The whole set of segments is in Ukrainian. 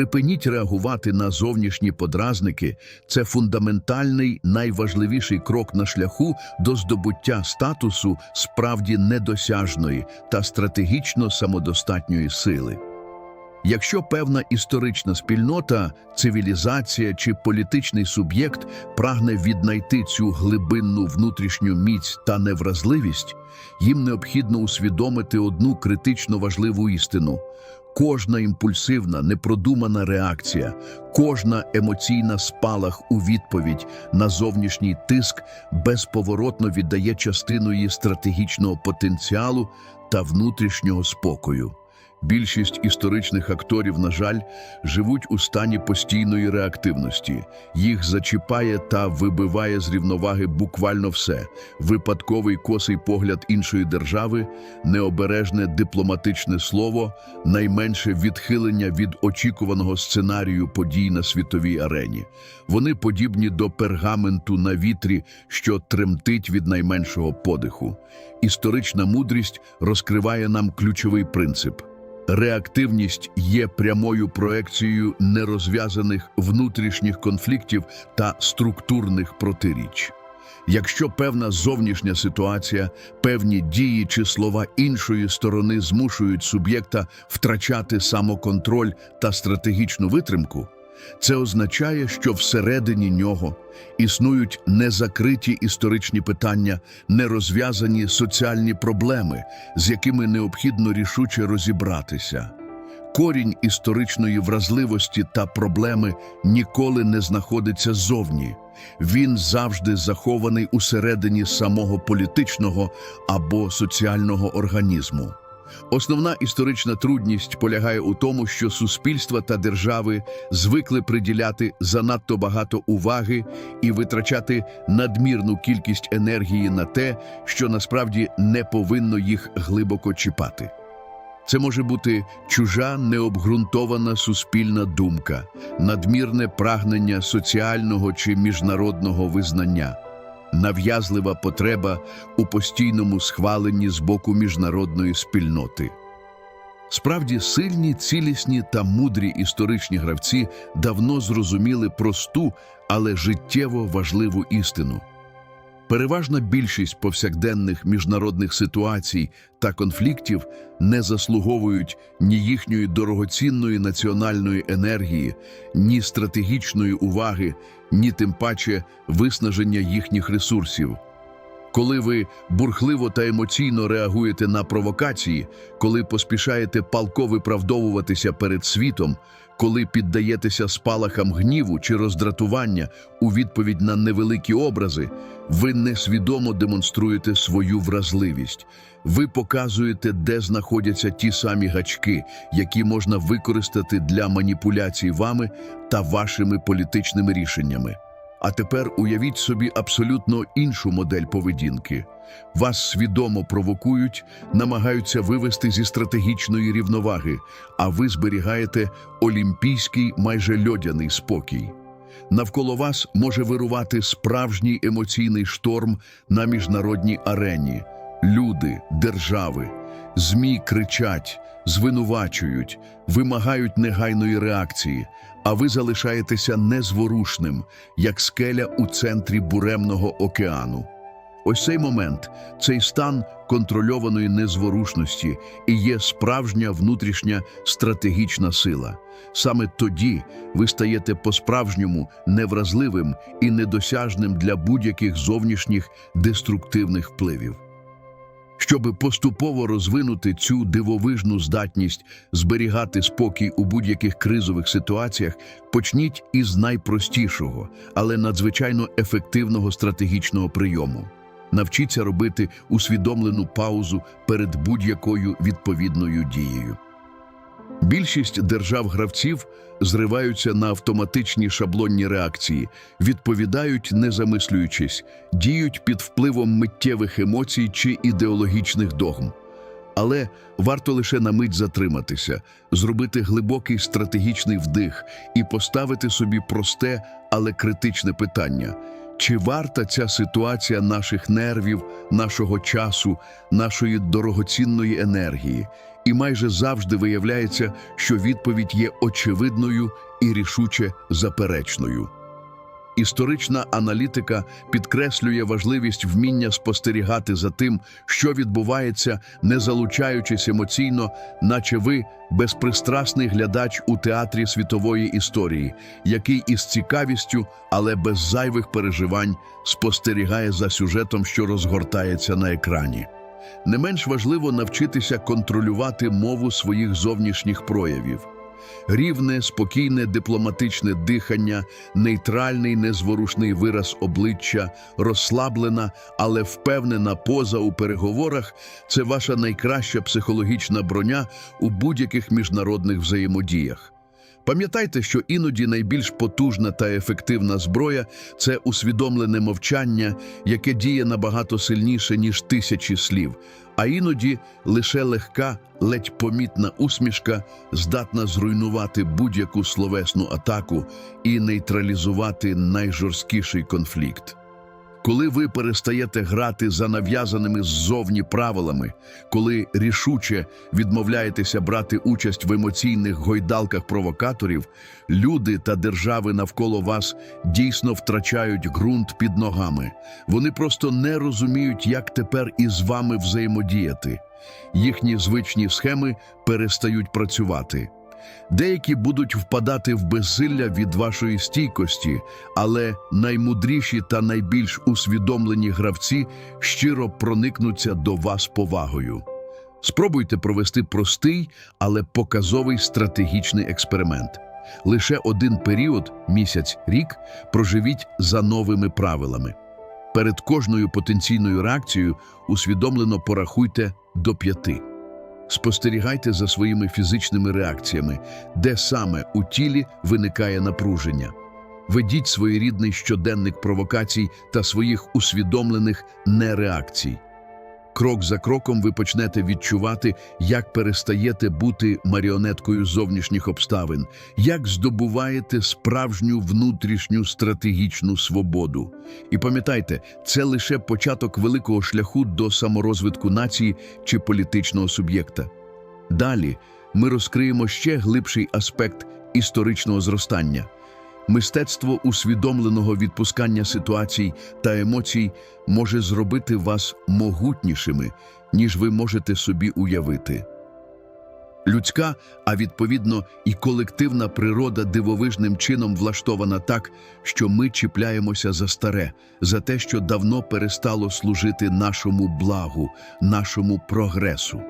Припиніть реагувати на зовнішні подразники це фундаментальний, найважливіший крок на шляху до здобуття статусу справді недосяжної та стратегічно самодостатньої сили. Якщо певна історична спільнота, цивілізація чи політичний суб'єкт прагне віднайти цю глибинну внутрішню міць та невразливість, їм необхідно усвідомити одну критично важливу істину. Кожна імпульсивна, непродумана реакція, кожна емоційна спалах у відповідь на зовнішній тиск безповоротно віддає частину її стратегічного потенціалу та внутрішнього спокою. Більшість історичних акторів, на жаль, живуть у стані постійної реактивності. Їх зачіпає та вибиває з рівноваги буквально все: випадковий косий погляд іншої держави, необережне дипломатичне слово, найменше відхилення від очікуваного сценарію подій на світовій арені. Вони подібні до пергаменту на вітрі, що тремтить від найменшого подиху. Історична мудрість розкриває нам ключовий принцип. Реактивність є прямою проекцією нерозв'язаних внутрішніх конфліктів та структурних протиріч. Якщо певна зовнішня ситуація, певні дії чи слова іншої сторони змушують суб'єкта втрачати самоконтроль та стратегічну витримку, це означає, що всередині нього існують незакриті історичні питання, нерозв'язані соціальні проблеми, з якими необхідно рішуче розібратися. Корінь історичної вразливості та проблеми ніколи не знаходиться зовні. Він завжди захований усередині самого політичного або соціального організму. Основна історична трудність полягає у тому, що суспільства та держави звикли приділяти занадто багато уваги і витрачати надмірну кількість енергії на те, що насправді не повинно їх глибоко чіпати. Це може бути чужа необґрунтована суспільна думка, надмірне прагнення соціального чи міжнародного визнання, нав'язлива потреба у постійному схваленні з боку міжнародної спільноти. Справді сильні, цілісні та мудрі історичні гравці давно зрозуміли просту, але життєво важливу істину. Переважна більшість повсякденних міжнародних ситуацій та конфліктів не заслуговують ні їхньої дорогоцінної національної енергії, ні стратегічної уваги, ні тим паче виснаження їхніх ресурсів. Коли ви бурхливо та емоційно реагуєте на провокації, коли поспішаєте палко виправдовуватися перед світом, коли піддаєтеся спалахам гніву чи роздратування у відповідь на невеликі образи, ви несвідомо демонструєте свою вразливість. Ви показуєте, де знаходяться ті самі гачки, які можна використати для маніпуляцій вами та вашими політичними рішеннями. А тепер уявіть собі абсолютно іншу модель поведінки. Вас свідомо провокують, намагаються вивести зі стратегічної рівноваги, а ви зберігаєте олімпійський майже льодяний спокій. Навколо вас може вирувати справжній емоційний шторм на міжнародній арені. Люди, держави, ЗМІ кричать, звинувачують, вимагають негайної реакції, а ви залишаєтеся незворушним, як скеля у центрі буремного океану. Ось цей момент, цей стан контрольованої незворушності і є справжня внутрішня стратегічна сила. Саме тоді ви стаєте по-справжньому невразливим і недосяжним для будь-яких зовнішніх деструктивних впливів. Щоби поступово розвинути цю дивовижну здатність зберігати спокій у будь-яких кризових ситуаціях, почніть із найпростішого, але надзвичайно ефективного стратегічного прийому. Навчіться робити усвідомлену паузу перед будь-якою відповідною дією. Більшість держав-гравців зриваються на автоматичні шаблонні реакції, відповідають, не замислюючись, діють під впливом миттєвих емоцій чи ідеологічних догм. Але варто лише на мить затриматися, зробити глибокий стратегічний вдих і поставити собі просте, але критичне питання: Чи варта ця ситуація наших нервів, нашого часу, нашої дорогоцінної енергії? І майже завжди виявляється, що відповідь є очевидною і рішуче заперечною. Історична аналітика підкреслює важливість вміння спостерігати за тим, що відбувається, не залучаючись емоційно, наче ви безпристрасний глядач у театрі світової історії, який із цікавістю, але без зайвих переживань спостерігає за сюжетом, що розгортається на екрані. Не менш важливо навчитися контролювати мову своїх зовнішніх проявів. Рівне, спокійне дипломатичне дихання, нейтральний незворушний вираз обличчя, розслаблена, але впевнена поза у переговорах це ваша найкраща психологічна броня у будь-яких міжнародних взаємодіях. Пам'ятайте, що іноді найбільш потужна та ефективна зброя це усвідомлене мовчання, яке діє набагато сильніше, ніж тисячі слів, а іноді лише легка, ледь помітна усмішка здатна зруйнувати будь-яку словесну атаку і нейтралізувати найжорсткіший конфлікт. Коли ви перестаєте грати за нав'язаними ззовні правилами, коли рішуче відмовляєтеся брати участь в емоційних гойдалках провокаторів, люди та держави навколо вас дійсно втрачають ґрунт під ногами. Вони просто не розуміють, як тепер із вами взаємодіяти. Їхні звичні схеми перестають працювати. Деякі будуть впадати в безсилля від вашої стійкості, але наймудріші та найбільш усвідомлені гравці щиро проникнуться до вас повагою. Спробуйте провести простий, але показовий стратегічний експеримент. Лише один період, місяць, рік, проживіть за новими правилами. Перед кожною потенційною реакцією усвідомлено порахуйте до п'яти. Спостерігайте за своїми фізичними реакціями, де саме у тілі виникає напруження. Ведіть своєрідний щоденник провокацій та своїх усвідомлених нереакцій. Крок за кроком ви почнете відчувати, як перестаєте бути маріонеткою зовнішніх обставин, як здобуваєте справжню внутрішню стратегічну свободу. І пам'ятайте, це лише початок великого шляху до саморозвитку нації чи політичного суб'єкта. Далі ми розкриємо ще глибший аспект історичного зростання. Мистецтво усвідомленого відпускання ситуацій та емоцій може зробити вас могутнішими, ніж ви можете собі уявити. Людська, а відповідно і колективна природа дивовижним чином влаштована так, що ми чіпляємося за старе, за те, що давно перестало служити нашому благу, нашому прогресу.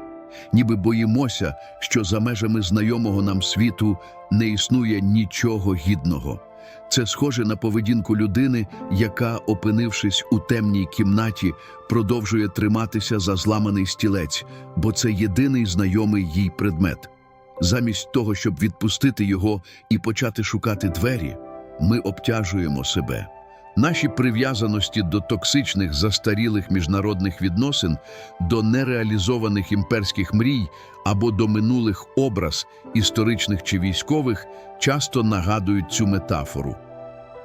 Ніби боїмося, що за межами знайомого нам світу не існує нічого гідного. Це схоже на поведінку людини, яка, опинившись у темній кімнаті, продовжує триматися за зламаний стілець, бо це єдиний знайомий їй предмет. Замість того, щоб відпустити його і почати шукати двері, ми обтяжуємо себе. Наші прив'язаності до токсичних застарілих міжнародних відносин, до нереалізованих імперських мрій або до минулих образ, історичних чи військових, часто нагадують цю метафору.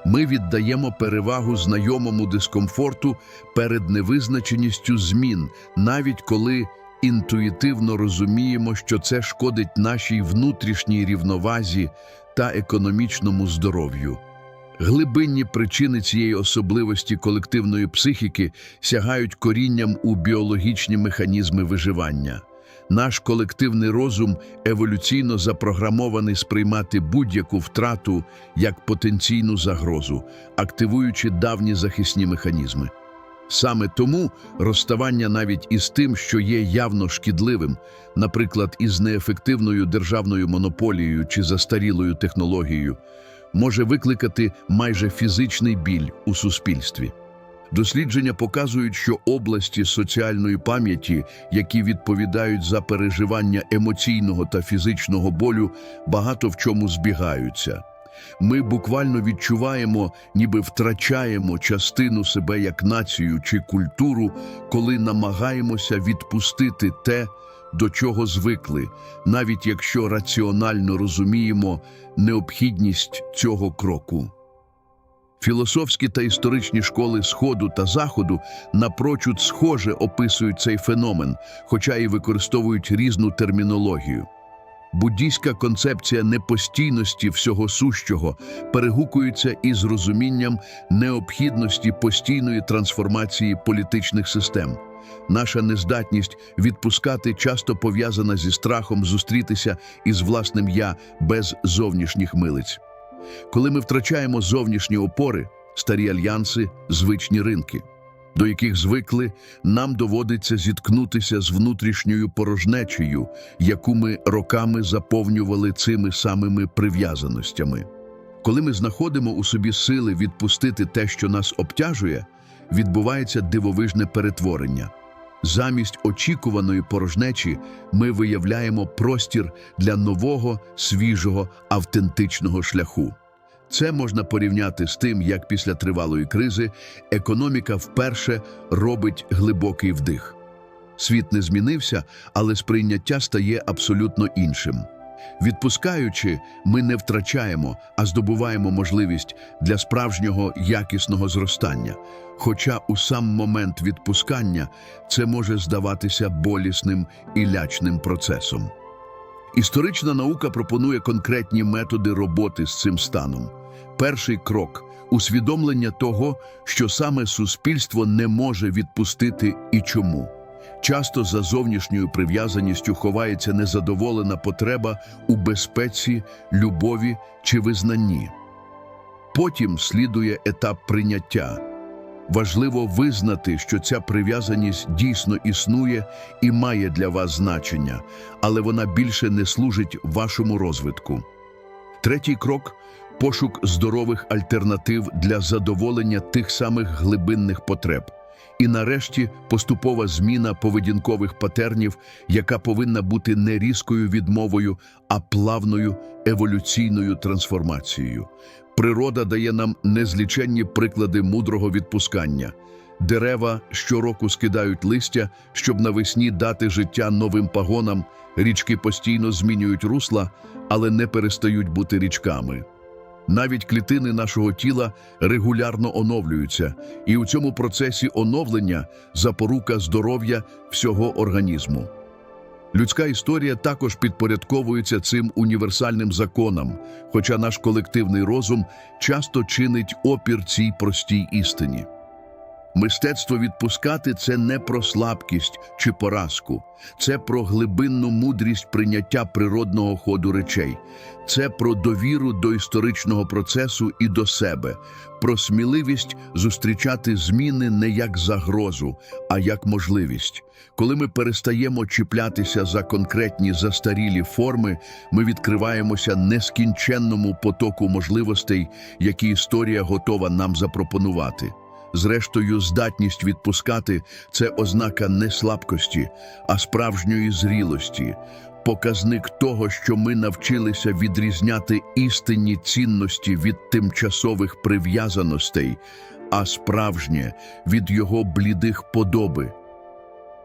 Ми віддаємо перевагу знайомому дискомфорту перед невизначеністю змін, навіть коли інтуїтивно розуміємо, що це шкодить нашій внутрішній рівновазі та економічному здоров'ю. Глибинні причини цієї особливості колективної психіки сягають корінням у біологічні механізми виживання. Наш колективний розум еволюційно запрограмований сприймати будь-яку втрату як потенційну загрозу, активуючи давні захисні механізми. Саме тому розставання навіть із тим, що є явно шкідливим, наприклад, із неефективною державною монополією чи застарілою технологією, може викликати майже фізичний біль у суспільстві. Дослідження показують, що області соціальної пам'яті, які відповідають за переживання емоційного та фізичного болю, багато в чому збігаються. Ми буквально відчуваємо, ніби втрачаємо частину себе як націю чи культуру, коли намагаємося відпустити те, до чого звикли, навіть якщо раціонально розуміємо необхідність цього кроку. Філософські та історичні школи Сходу та Заходу напрочуд схоже описують цей феномен, хоча і використовують різну термінологію. Буддійська концепція непостійності всього сущого перегукується із розумінням необхідності постійної трансформації політичних систем. Наша нездатність відпускати часто пов'язана зі страхом зустрітися із власним я без зовнішніх милиць. Коли ми втрачаємо зовнішні опори, старі альянси, звичні ринки, до яких звикли, нам доводиться зіткнутися з внутрішньою порожнечею, яку ми роками заповнювали цими самими прив'язаностями. Коли ми знаходимо у собі сили відпустити те, що нас обтяжує, відбувається дивовижне перетворення. Замість очікуваної порожнечі ми виявляємо простір для нового, свіжого, автентичного шляху. Це можна порівняти з тим, як після тривалої кризи економіка вперше робить глибокий вдих. Світ не змінився, але сприйняття стає абсолютно іншим. Відпускаючи, ми не втрачаємо, а здобуваємо можливість для справжнього якісного зростання. Хоча у сам момент відпускання це може здаватися болісним і лячним процесом. Історична наука пропонує конкретні методи роботи з цим станом. Перший крок усвідомлення того, що саме суспільство не може відпустити і чому. Часто за зовнішньою прив'язаністю ховається незадоволена потреба у безпеці, любові чи визнанні. Потім слідує етап прийняття. Важливо визнати, що ця прив'язаність дійсно існує і має для вас значення, але вона більше не служить вашому розвитку. Третій крок пошук здорових альтернатив для задоволення тих самих глибинних потреб. І нарешті поступова зміна поведінкових патернів, яка повинна бути не різкою відмовою, а плавною еволюційною трансформацією. Природа дає нам незліченні приклади мудрого відпускання. Дерева щороку скидають листя, щоб навесні дати життя новим пагонам. Річки постійно змінюють русла, але не перестають бути річками. Навіть клітини нашого тіла регулярно оновлюються, і у цьому процесі оновлення запорука здоров'я всього організму. Людська історія також підпорядковується цим універсальним законам, хоча наш колективний розум часто чинить опір цій простій істині. Мистецтво відпускати це не про слабкість чи поразку, це про глибинну мудрість прийняття природного ходу речей, це про довіру до історичного процесу і до себе, про сміливість зустрічати зміни не як загрозу, а як можливість. Коли ми перестаємо чіплятися за конкретні застарілі форми, ми відкриваємося нескінченному потоку можливостей, які історія готова нам запропонувати. Зрештою, здатність відпускати це ознака не слабкості, а справжньої зрілості, показник того, що ми навчилися відрізняти істинні цінності від тимчасових прив'язаностей, а справжнє від його блідих подоби.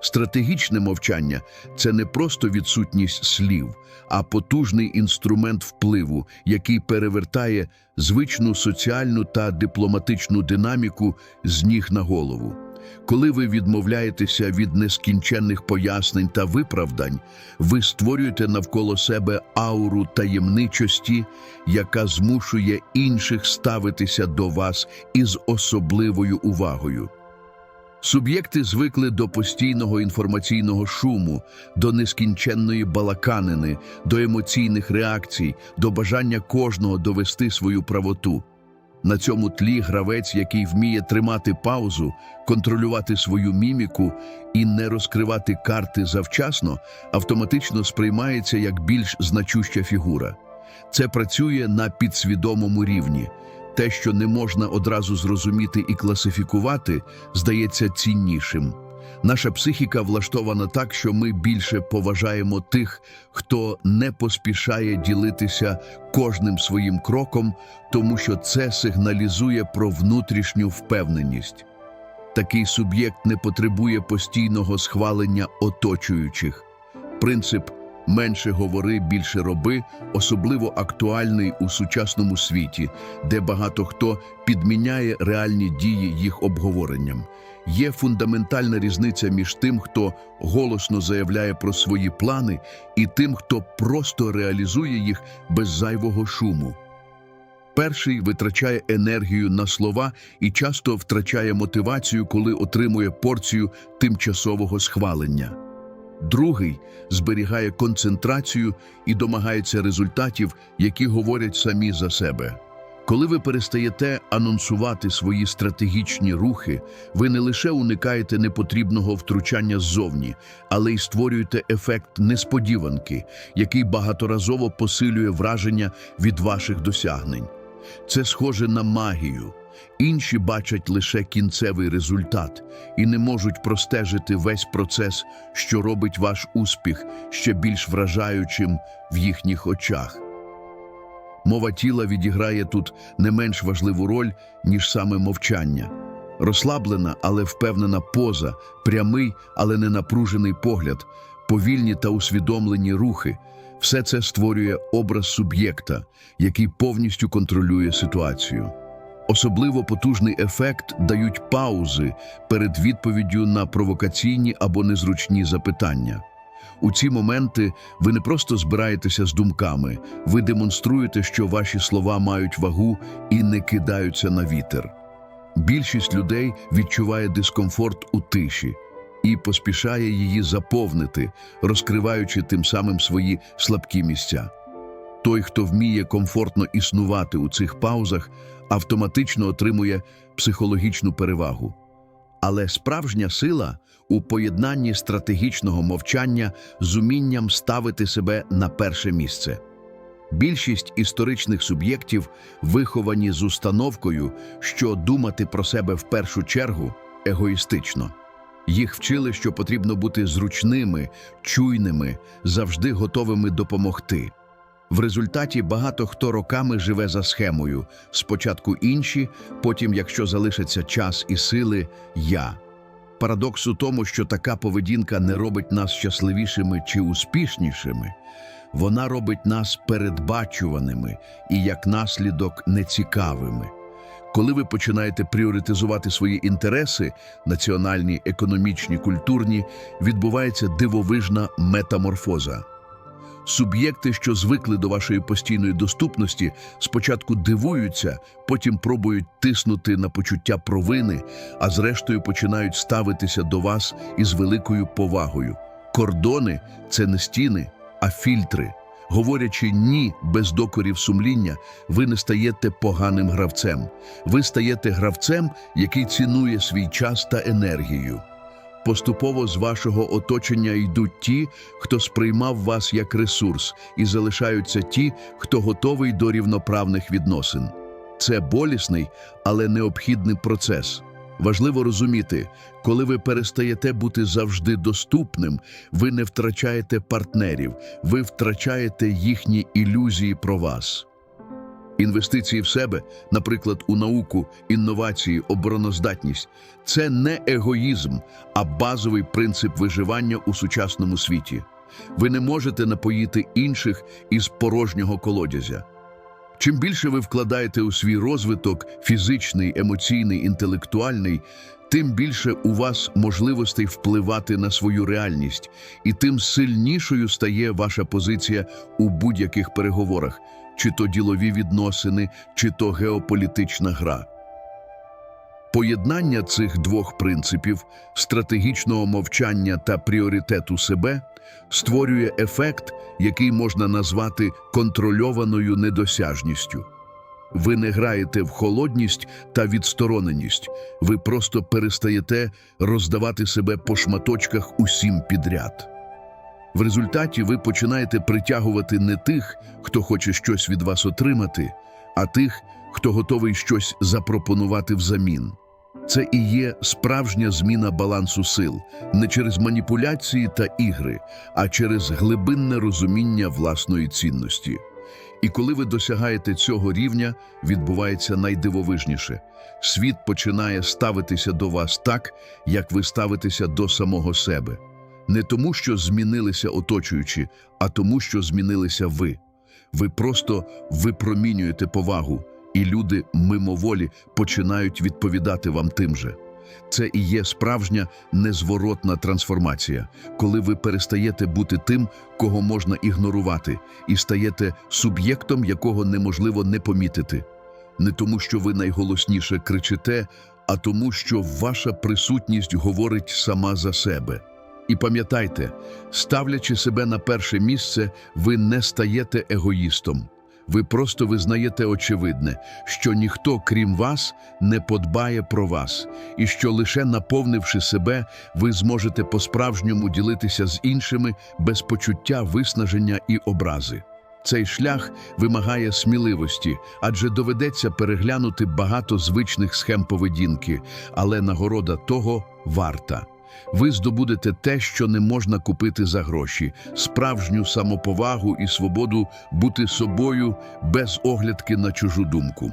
Стратегічне мовчання це не просто відсутність слів, а потужний інструмент впливу, який перевертає звичну соціальну та дипломатичну динаміку з ніг на голову. Коли ви відмовляєтеся від нескінченних пояснень та виправдань, ви створюєте навколо себе ауру таємничості, яка змушує інших ставитися до вас із особливою увагою. Суб'єкти звикли до постійного інформаційного шуму, до нескінченної балаканини, до емоційних реакцій, до бажання кожного довести свою правоту. На цьому тлі гравець, який вміє тримати паузу, контролювати свою міміку і не розкривати карти завчасно, автоматично сприймається як більш значуща фігура. Це працює на підсвідомому рівні. Те, що не можна одразу зрозуміти і класифікувати, здається ціннішим. Наша психіка влаштована так, що ми більше поважаємо тих, хто не поспішає ділитися кожним своїм кроком, тому що це сигналізує про внутрішню впевненість. Такий суб'єкт не потребує постійного схвалення оточуючих. Принцип Менше говори, більше роби, особливо актуальний у сучасному світі, де багато хто підміняє реальні дії їх обговоренням. Є фундаментальна різниця між тим, хто голосно заявляє про свої плани, і тим, хто просто реалізує їх без зайвого шуму. Перший витрачає енергію на слова і часто втрачає мотивацію, коли отримує порцію тимчасового схвалення. Другий зберігає концентрацію і домагається результатів, які говорять самі за себе. Коли ви перестаєте анонсувати свої стратегічні рухи, ви не лише уникаєте непотрібного втручання ззовні, але й створюєте ефект несподіванки, який багаторазово посилює враження від ваших досягнень. Це схоже на магію. Інші бачать лише кінцевий результат і не можуть простежити весь процес, що робить ваш успіх ще більш вражаючим в їхніх очах. Мова тіла відіграє тут не менш важливу роль, ніж саме мовчання. Розслаблена, але впевнена поза, прямий, але не напружений погляд, повільні та усвідомлені рухи все це створює образ суб'єкта, який повністю контролює ситуацію. Особливо потужний ефект дають паузи перед відповіддю на провокаційні або незручні запитання. У ці моменти ви не просто збираєтеся з думками, ви демонструєте, що ваші слова мають вагу і не кидаються на вітер. Більшість людей відчуває дискомфорт у тиші і поспішає її заповнити, розкриваючи тим самим свої слабкі місця. Той, хто вміє комфортно існувати у цих паузах, автоматично отримує психологічну перевагу. Але справжня сила у поєднанні стратегічного мовчання з умінням ставити себе на перше місце. Більшість історичних суб'єктів виховані з установкою, що думати про себе в першу чергу егоїстично. Їх вчили, що потрібно бути зручними, чуйними, завжди готовими допомогти. В результаті багато хто роками живе за схемою: спочатку інші, потім, якщо залишиться час і сили, я. Парадокс у тому, що така поведінка не робить нас щасливішими чи успішнішими, вона робить нас передбачуваними і, як наслідок, нецікавими. Коли ви починаєте пріоритизувати свої інтереси, національні, економічні, культурні, відбувається дивовижна метаморфоза. Суб'єкти, що звикли до вашої постійної доступності, спочатку дивуються, потім пробують тиснути на почуття провини, а зрештою починають ставитися до вас із великою повагою. Кордони це не стіни, а фільтри. Говорячи ні без докорів сумління, ви не стаєте поганим гравцем. Ви стаєте гравцем, який цінує свій час та енергію. Поступово з вашого оточення йдуть ті, хто сприймав вас як ресурс, і залишаються ті, хто готовий до рівноправних відносин. Це болісний, але необхідний процес. Важливо розуміти, коли ви перестаєте бути завжди доступним, ви не втрачаєте партнерів, ви втрачаєте їхні ілюзії про вас. Інвестиції в себе, наприклад, у науку, інновації, обороноздатність це не егоїзм, а базовий принцип виживання у сучасному світі. Ви не можете напоїти інших із порожнього колодязя. Чим більше ви вкладаєте у свій розвиток фізичний, емоційний, інтелектуальний, тим більше у вас можливостей впливати на свою реальність, і тим сильнішою стає ваша позиція у будь-яких переговорах, чи то ділові відносини, чи то геополітична гра. Поєднання цих двох принципів стратегічного мовчання та пріоритету себе створює ефект, який можна назвати контрольованою недосяжністю. Ви не граєте в холодність та відстороненість, ви просто перестаєте роздавати себе по шматочках усім підряд. В результаті ви починаєте притягувати не тих, хто хоче щось від вас отримати, а тих, хто готовий щось запропонувати взамін. Це і є справжня зміна балансу сил не через маніпуляції та ігри, а через глибинне розуміння власної цінності. І коли ви досягаєте цього рівня, відбувається найдивовижніше. Світ починає ставитися до вас так, як ви ставитеся до самого себе. Не тому, що змінилися оточуючі, а тому, що змінилися ви. Ви просто випромінюєте повагу, і люди мимоволі починають відповідати вам тим же. Це і є справжня незворотна трансформація, коли ви перестаєте бути тим, кого можна ігнорувати, і стаєте суб'єктом, якого неможливо не помітити. Не тому, що ви найголосніше кричите, а тому, що ваша присутність говорить сама за себе. І пам'ятайте, ставлячи себе на перше місце, ви не стаєте егоїстом. Ви просто визнаєте очевидне, що ніхто, крім вас, не подбає про вас, і що лише наповнивши себе, ви зможете по-справжньому ділитися з іншими без почуття виснаження і образи. Цей шлях вимагає сміливості, адже доведеться переглянути багато звичних схем поведінки, але нагорода того варта. Ви здобудете те, що не можна купити за гроші, справжню самоповагу і свободу бути собою без оглядки на чужу думку.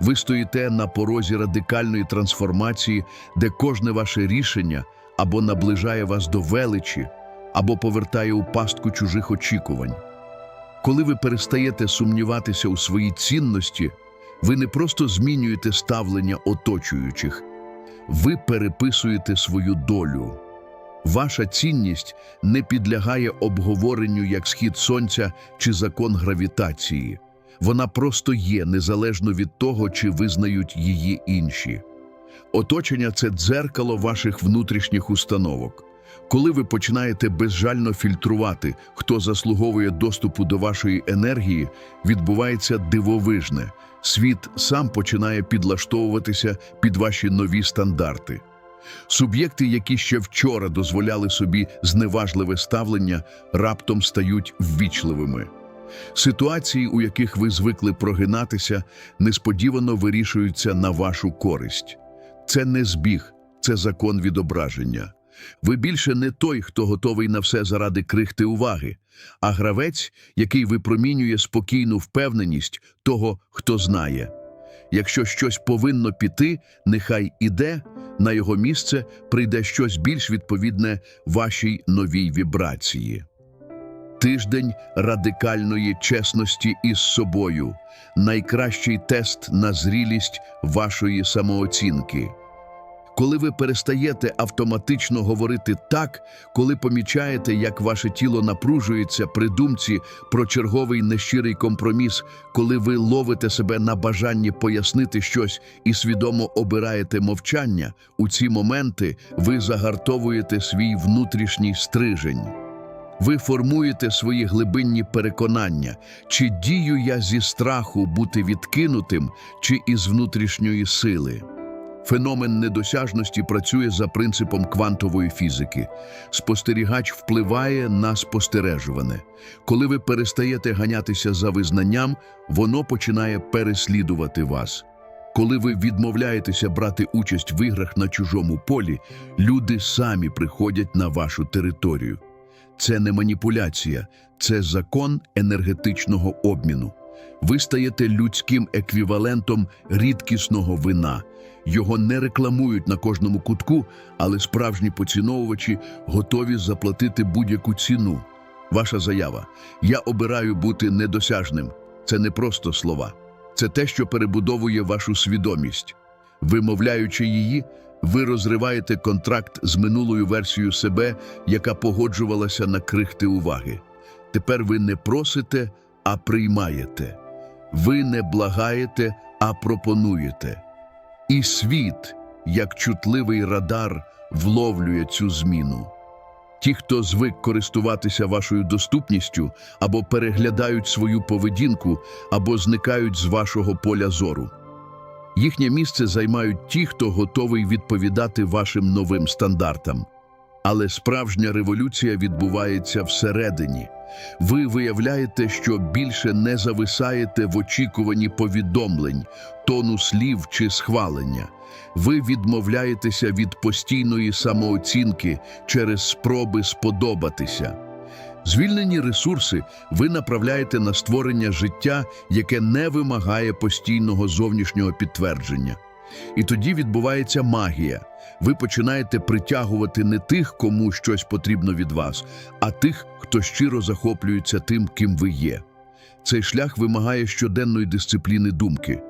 Ви стоїте на порозі радикальної трансформації, де кожне ваше рішення або наближає вас до величі, або повертає у пастку чужих очікувань. Коли ви перестаєте сумніватися у своїй цінності, ви не просто змінюєте ставлення оточуючих, ви переписуєте свою долю. Ваша цінність не підлягає обговоренню як схід сонця чи закон гравітації. Вона просто є незалежно від того, чи визнають її інші. Оточення це дзеркало ваших внутрішніх установок. Коли ви починаєте безжально фільтрувати, хто заслуговує доступу до вашої енергії, відбувається дивовижне. Світ сам починає підлаштовуватися під ваші нові стандарти. Суб'єкти, які ще вчора дозволяли собі зневажливе ставлення, раптом стають ввічливими. Ситуації, у яких ви звикли прогинатися, несподівано вирішуються на вашу користь. Це не збіг, це закон відображення. Ви більше не той, хто готовий на все заради крихти уваги, а гравець, який випромінює спокійну впевненість того, хто знає. Якщо щось повинно піти, нехай іде, на його місце прийде щось більш відповідне вашій новій вібрації. Тиждень радикальної чесності із собою найкращий тест на зрілість вашої самооцінки. Коли ви перестаєте автоматично говорити так, коли помічаєте, як ваше тіло напружується при думці про черговий нещирий компроміс, коли ви ловите себе на бажанні пояснити щось і свідомо обираєте мовчання, у ці моменти ви загартовуєте свій внутрішній стрижень. Ви формуєте свої глибинні переконання, чи дію я зі страху бути відкинутим, чи із внутрішньої сили. Феномен недосяжності працює за принципом квантової фізики. Спостерігач впливає на спостережуване. Коли ви перестаєте ганятися за визнанням, воно починає переслідувати вас. Коли ви відмовляєтеся брати участь в іграх на чужому полі, люди самі приходять на вашу територію. Це не маніпуляція, це закон енергетичного обміну. Ви стаєте людським еквівалентом рідкісного вина. Його не рекламують на кожному кутку, але справжні поціновувачі готові заплатити будь-яку ціну. Ваша заява Я обираю бути недосяжним. Це не просто слова, це те, що перебудовує вашу свідомість. Вимовляючи її, ви розриваєте контракт з минулою версією себе, яка погоджувалася на крихти уваги. Тепер ви не просите, а приймаєте. Ви не благаєте, а пропонуєте. І світ, як чутливий радар, вловлює цю зміну. Ті, хто звик користуватися вашою доступністю, або переглядають свою поведінку, або зникають з вашого поля зору. Їхнє місце займають ті, хто готовий відповідати вашим новим стандартам. Але справжня революція відбувається всередині. Ви виявляєте, що більше не зависаєте в очікуванні повідомлень, тону слів чи схвалення. Ви відмовляєтеся від постійної самооцінки через спроби сподобатися. Звільнені ресурси ви направляєте на створення життя, яке не вимагає постійного зовнішнього підтвердження. І тоді відбувається магія. Ви починаєте притягувати не тих, кому щось потрібно від вас, а тих, хто щиро захоплюється тим, ким ви є. Цей шлях вимагає щоденної дисципліни думки.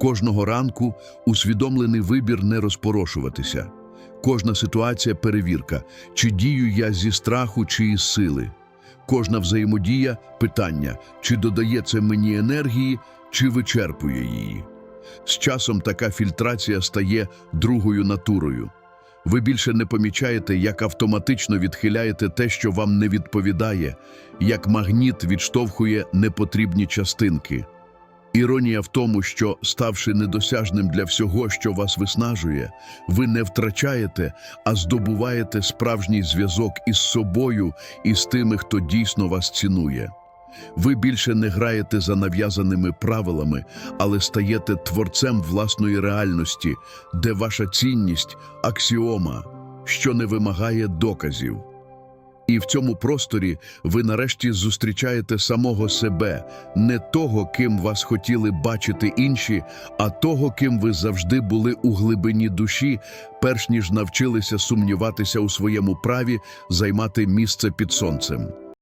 Кожного ранку усвідомлений вибір не розпорошуватися. Кожна ситуація перевірка, чи дію я зі страху, чи із сили. Кожна взаємодія питання, чи додає це мені енергії, чи вичерпує її. З часом така фільтрація стає другою натурою. Ви більше не помічаєте, як автоматично відхиляєте те, що вам не відповідає, як магніт відштовхує непотрібні частинки. Іронія в тому, що, ставши недосяжним для всього, що вас виснажує, ви не втрачаєте, а здобуваєте справжній зв'язок із собою і з тими, хто дійсно вас цінує. Ви більше не граєте за нав'язаними правилами, але стаєте творцем власної реальності, де ваша цінність аксіома, що не вимагає доказів. І в цьому просторі ви нарешті зустрічаєте самого себе, не того, ким вас хотіли бачити інші, а того, ким ви завжди були у глибині душі, перш ніж навчилися сумніватися у своєму праві займати місце під сонцем.